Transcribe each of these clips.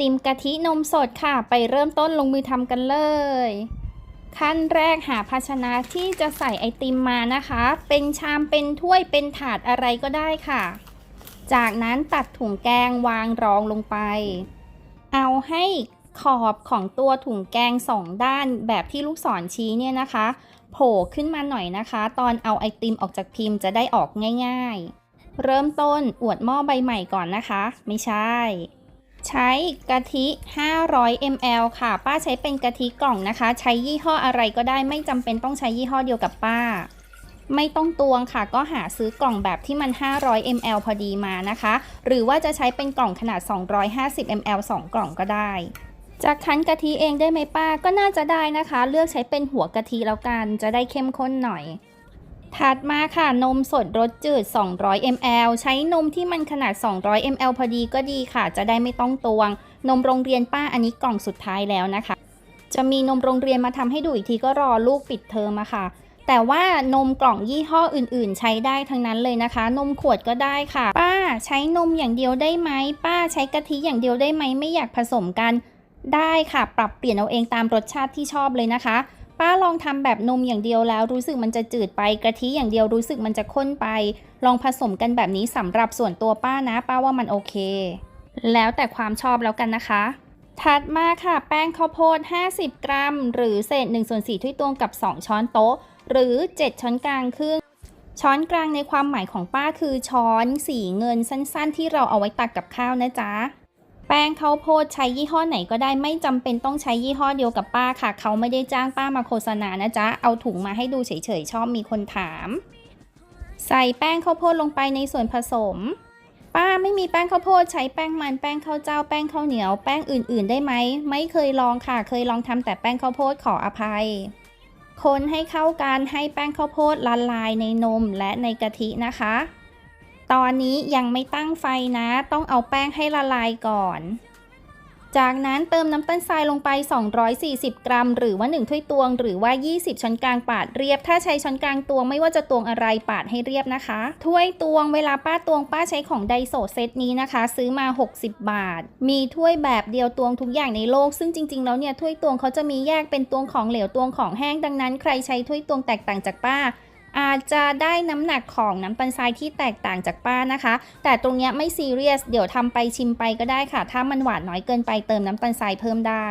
ติมกะทินมสดค่ะ ไปเริ่มต้นลงมือทำกันเลย ขั้นแรกหาภาชนะที่จะใส่ไอติมมานะคะ เป็นชามเป็นถ้วยเป็นถาดอะไรก็ได้ค่ะ จากนั้นตัดถุงแกงวางรองลงไป เอาให้ขอบของตัวถุงแกงสองด้านแบบที่ลูกศรชี้เนี่ยนะคะ โผล่ขึ้นมาหน่อยนะคะ ตอนเอาไอติมออกจากพิมพ์จะได้ออกง่าย ๆ เริ่มต้นอวดหม้อใบใหม่ก่อนนะคะ ไม่ใช่ ใช้กะทิ 500 ml ค่ะ ป้าใช้เป็นกะทิกล่องนะคะ ใช้ยี่ห้ออะไรก็ได้ไม่จำเป็นต้องใช้ยี่ห้อเดียวกับป้า ไม่ต้องตวงค่ะ ก็หาซื้อกล่องแบบที่มัน 500 ml พอดีมานะคะ หรือว่าจะใช้เป็นกล่องขนาด 250 ml 2 กล่องก็ได้จะคั้นกะทิเองได้ไหมป้าก็น่าจะได้นะคะ เลือกใช้เป็นหัวกะทิแล้วกัน จะได้เข้มข้นหน่อย ถัดมาค่ะนมสดรสจืด 200 ml ใช้นมที่มันขนาด 200 ml พอดีก็ดีค่ะ จะได้ไม่ต้องตวง นมโรงเรียนป้าอันนี้กล่องสุดท้ายแล้วนะคะ จะมีนมโรงเรียนมาทำให้ดูอีกทีก็รอลูกปิดเทอมอะค่ะ แต่ว่านมกล่องยี่ห้ออื่น ๆ ใช้ได้ทั้งนั้นเลยนะคะ นมขวดก็ได้ค่ะ ป้าใช้นมอย่างเดียวได้ไหมป้าใช้กะทิอย่างเดียวได้ไหมไม่อยากผสมกัน ได้ค่ะ ปรับเปลี่ยนเอาเองตามรสชาติที่ชอบเลยนะคะ ป้าลองทำแบบนมอย่างเดียวแล้ว รู้สึกมันจะจืดไปกะทิอย่างเดียวรู้สึกมันจะข้นไป ลองผสมกันแบบนี้สำหรับส่วนตัวป้านะ ป้าว่ามันโอเค แล้วแต่ความชอบแล้วกันนะคะถัดมาค่ะ แป้งข้าวโพด 50 กรัม หรือเศษ1ส่วน4ถ้วยตวงกับ 2 ช้อนโต๊ะ หรือ 7 ช้อนกลางครึ่งช้อนกลางในความหมายของป้าคือช้อนสีเงินสั้นๆ ที่เราเอาไว้ตักกับข้าวนะจ๊ะ แป้งข้าวโพดใช้ยี่ห้อไหนก็ได้ไม่จำเป็นต้องใช้ยี่ห้อเดียวกับป้าค่ะ เขาไม่ได้จ้างป้ามาโฆษณานะจ๊ะ เอาถุงมาให้ดูเฉยๆ ชอบมีคนถาม ใส่แป้งข้าวโพดลงไปในส่วนผสม ป้าไม่มีแป้งข้าวโพดใช้แป้งมันแป้งข้าวเจ้าแป้งข้าวเหนียวแป้งอื่นๆ ได้ไหมไม่เคยลองค่ะ เคยลองทำแต่แป้งข้าวโพดขออภัย คนให้เข้ากันให้แป้งข้าวโพดละลายในนมและในกะทินะคะ ตอนนี้ยังไม่ตั้งไฟนะ ต้องเอาแป้งให้ละลายก่อน จากนั้นเติมน้ำตาลทรายลงไป 240 กรัม หรือว่า 1 ถ้วยตวง หรือว่า 20 ช้อนกลางปาดเรียบ ถ้าใช้ช้อนกลางตวงไม่ว่าจะตวงอะไรปาดให้เรียบนะคะ ถ้วยตวงเวลาป้าตวงป้าใช้ของไดโซเซตนี้นะคะ ซื้อมา 60 บาท มีถ้วยแบบเดียวตวงทุกอย่างในโลก ซึ่งจริง ๆ แล้วเนี่ยถ้วยตวงเขาจะมีแยกเป็นตวงของเหลวตวงของแห้งดังนั้น ใครใช้ถ้วยตวงแตกต่างจากป้า อาจจะได้น้ำหนักของน้ำตาลทรายที่แตกต่างจากป้านะคะ แต่ตรงนี้ไม่ซีเรียส เดี๋ยวทำไปชิมไปก็ได้ค่ะ ถ้ามันหวานน้อยเกินไปเติมน้ำตาลทรายเพิ่มได้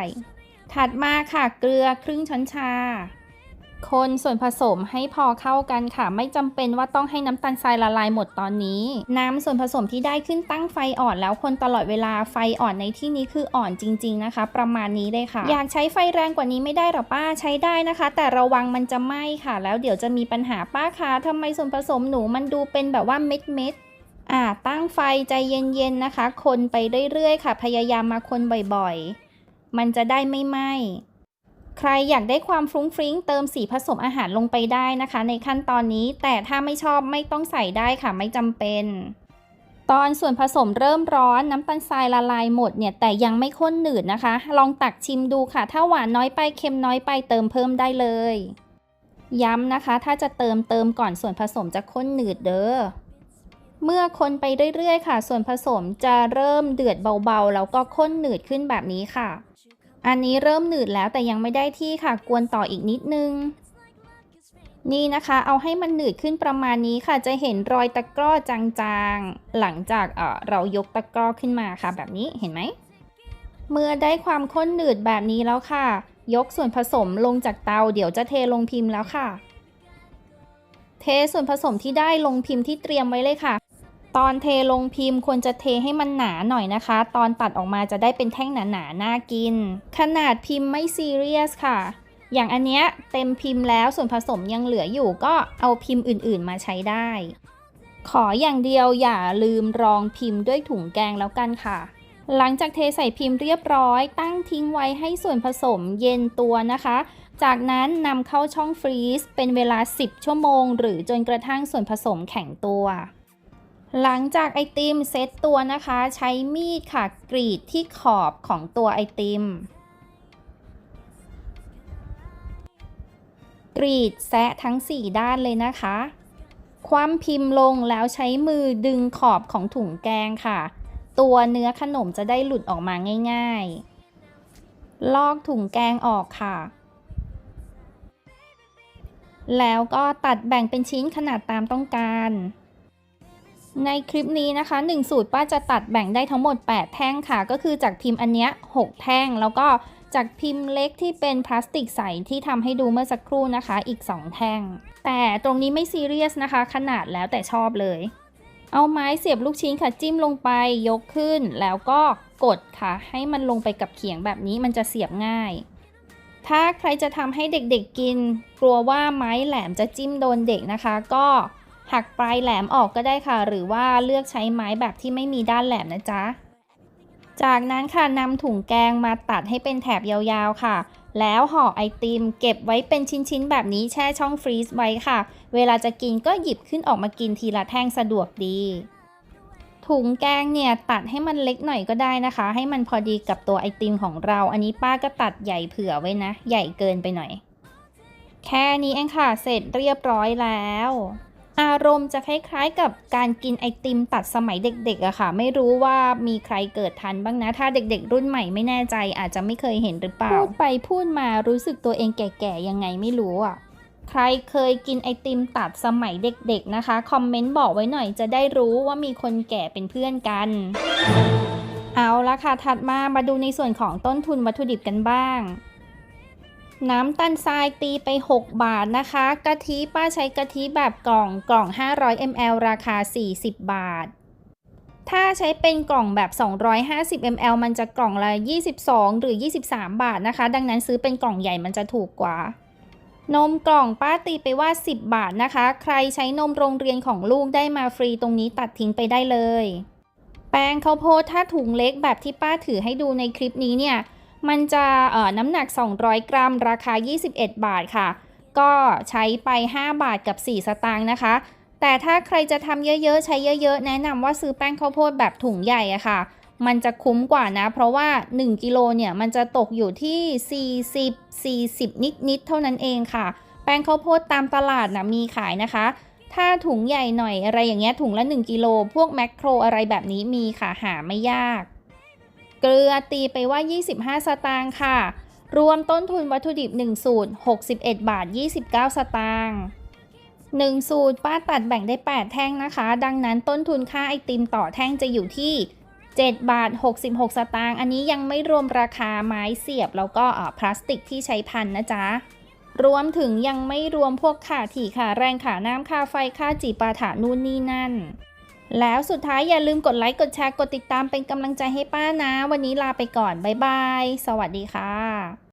ถัดมาค่ะเกลือครึ่งช้อนชา คนส่วนผสมให้พอเข้ากันค่ะ ไม่จำเป็นว่าต้องให้น้ำตาลทรายละลายหมดตอนนี้ น้ำส่วนผสมที่ได้ขึ้นตั้งไฟอ่อนแล้วคนตลอดเวลาไฟอ่อนในที่นี้คืออ่อนจริง ๆนะคะ ประมาณนี้เลยค่ะ อยากใช้ไฟแรงกว่านี้ไม่ได้หรอป้าใช้ได้นะคะ แต่ระวังมันจะไหม้ค่ะ แล้วเดี๋ยวจะมีปัญหาป้าคะทำไมส่วนผสมหนูมันดูเป็นแบบว่าเม็ดเม็ดๆอ่าตั้งไฟใจเย็นๆนะคะ คนไปเรื่อยๆค่ะ พยายามมาคนบ่อยๆ มันจะได้ไม่ไหม้ ใครอยากได้ความฟรุ้งฟริ้งเติมสีผสมอาหารลงไปได้นะคะ ในขั้นตอนนี้แต่ถ้าไม่ชอบไม่ต้องใส่ได้ค่ะไม่จำเป็น ตอนส่วนผสมเริ่มร้อนน้ำตาลทรายละลายหมดเนี่ยแต่ยังไม่ข้นหนืดนะคะ ลองตักชิมดูค่ะ ถ้าหวานน้อยไปเค็มน้อยไปเติมเพิ่มได้เลย ย้ำนะคะ ถ้าจะเติมเติมก่อนส่วนผสมจะข้นหนืดเด้อเมื่อคนไปเรื่อยๆ ค่ะ ส่วนผสมจะเริ่มเดือดเบาๆ แล้วก็ข้นหนืดขึ้นแบบนี้ค่ะ อันนี้เริ่มหนืดแล้วแต่ยังไม่ได้ที่ค่ะ กวนต่ออีกนิดนึง นี่นะคะ เอาให้มันหนืดขึ้นประมาณนี้ค่ะ จะเห็นรอยตะกร้อจางๆ หลังจากเออเรายกตะกร้อขึ้นมาค่ะ แบบนี้เห็นไหม เมื่อได้ความข้นหนืดแบบนี้แล้วค่ะ ยกส่วนผสมลงจากเตา เดี๋ยวจะเทลงพิมพ์แล้วค่ะ เทส่วนผสมที่ได้ลงพิมพ์ที่เตรียมไว้เลยค่ะ ตอนเทลงพิมพ์ควรจะเทให้มันหนาหน่อยนะคะ ตอนตัดออกมาจะได้เป็นแท่งหนาๆน่ากิน ขนาดพิมพ์ไม่ซีเรียสค่ะ อย่างอันเนี้ยเต็มพิมพ์แล้วส่วนผสมยังเหลืออยู่ก็เอาพิมพ์อื่นๆมาใช้ได้ ขออย่างเดียวอย่าลืมรองพิมพ์ด้วยถุงแกงแล้วกันค่ะ หลังจากเทใส่พิมพ์เรียบร้อย ตั้งทิ้งไว้ให้ส่วนผสมเย็นตัวนะคะ จากนั้นนำเข้าช่องฟรีซเป็นเวลา 10 ชั่วโมง หรือจนกระทั่งส่วนผสมแข็งตัว หลังจากไอติมเซตตัวนะคะ ใช้มีดค่ะกรีดที่ขอบของตัวไอติม กรีดแซะทั้ง 4 ด้านเลยนะคะ คว่ำพิมพ์ลงแล้วใช้มือดึงขอบของถุงแกงค่ะ ตัวเนื้อขนมจะได้หลุดออกมาง่าย ๆ ลอกถุงแกงออกค่ะ แล้วก็ตัดแบ่งเป็นชิ้นขนาดตามต้องการ ในคลิปนี้นะคะ 1 สูตรป้าจะตัดแบ่งได้ทั้งหมด 8 แท่งค่ะ ก็คือจากพิมพ์อันเนี้ย6แท่ง แล้วก็จากพิมพ์เล็กที่เป็นพลาสติกใสที่ทำให้ดูเมื่อสักครู่นะคะ อีก 2 แท่ง แต่ตรงนี้ไม่ซีเรียสนะคะ ขนาดแล้วแต่ชอบเลย เอาไม้เสียบลูกชิ้นค่ะจิ้มลงไปยกขึ้น แล้วก็กดค่ะ ให้มันลงไปกับเขียงแบบนี้มันจะเสียบง่าย ถ้าใครจะทำให้เด็กๆกิน กลัวว่าไม้แหลมจะจิ้มโดนเด็กนะคะ ก็ หักปลายแหลมออกก็ได้ค่ะ หรือว่าเลือกใช้ไม้แบบที่ไม่มีด้านแหลมนะจ๊ะ จากนั้นค่ะนำถุงแกงมาตัดให้เป็นแถบยาวๆค่ะ แล้วห่อไอติมเก็บไว้เป็นชิ้นๆ แบบนี้แช่ช่องฟรีซไว้ค่ะ เวลาจะกินก็หยิบขึ้นออกมากินทีละแท่งสะดวกดี ถุงแกงเนี่ยตัดให้มันเล็กหน่อยก็ได้นะคะ ให้มันพอดีกับตัวไอติมของเรา อันนี้ป้าก็ตัดใหญ่เผื่อไว้นะ ใหญ่เกินไปหน่อย แค่นี้เองค่ะ เสร็จเรียบร้อยแล้ว อารมณ์จะคล้ายๆกับการกินไอติมตัดสมัยเด็กๆอะค่ะ ไม่รู้ว่ามีใครเกิดทันบ้างนะ ถ้าเด็กๆ รุ่นใหม่ไม่แน่ใจอาจจะไม่เคยเห็นหรือเปล่า พูดไปพูดมารู้สึกตัวเองแก่ๆ ยังไงไม่รู้อะใครเคยกินไอติมตัดสมัยเด็กๆนะคะ คอมเมนต์บอกไว้หน่อยจะได้รู้ว่ามีคนแก่เป็นเพื่อนกัน เอาละค่ะ ถัดมามาดูในส่วนของต้นทุนวัตถุดิบกันบ้าง น้ำตาลทรายตีไป 6 บาทนะคะกะทิป้าใช้กะทิแบบกล่องกล่อง 500 ml ราคา 40 บาท ถ้าใช้เป็นกล่องแบบ 250 ml มันจะกล่องละ 22 หรือ 23 บาทนะคะ ดังนั้นซื้อเป็นกล่องใหญ่มันจะถูกกว่า นมกล่องป้าตีไปว่า 10 บาทนะคะ ใครใช้นมโรงเรียนของลูกได้มาฟรีตรงนี้ตัดทิ้งไปได้เลย แป้งข้าวโพดถ้าถุงเล็กแบบที่ป้าถือให้ดูในคลิปนี้เนี่ย มันจะเอ่อน้ำหนัก 200 กรัม ราคา 21 บาทค่ะ ก็ใช้ไป 5 บาทกับ 4 สตางค์นะคะ แต่ถ้าใครจะทำเยอะๆ ใช้เยอะ ๆ แนะนำว่าซื้อแป้งข้าวโพดแบบถุงใหญ่อะค่ะ มันจะคุ้มกว่านะ เพราะว่า 1 กิโลเนี่ย มันจะตกอยู่ที่ 40 40 นิด ๆ เท่านั้นเองค่ะ แป้งข้าวโพดตามตลาดนะมีขายนะคะ ถ้าถุงใหญ่หน่อยอะไรอย่างเงี้ยถุงละ 1 กิโล พวกแมคโครอะไรแบบนี้มีค่ะหาไม่ยาก เกลือตีไปว่า 25 สตางค์ค่ะ รวมต้นทุนวัตถุดิบ1สูตร61 บาท 29 สตางค์1สูตรป้าตัดแบ่งได้ 8 แท่งนะคะ ดังนั้นต้นทุนค่าไอติมต่อแท่งจะอยู่ที่ 7 บาท 66 สตางค์อันนี้ยังไม่รวมราคาไม้เสียบแล้วก็พลาสติกที่ใช้พันนะจ๊ะรวมถึงยังไม่รวมพวกค่าถี่ค่าแรงค่าน้ำค่าไฟค่าจีปาถานู่นนี่นั่น แล้วสุดท้ายอย่าลืมกดไลค์ กดแชร์ กดติดตามเป็นกำลังใจให้ป้านะ วันนี้ลาไปก่อน บ๊ายบาย สวัสดีค่ะ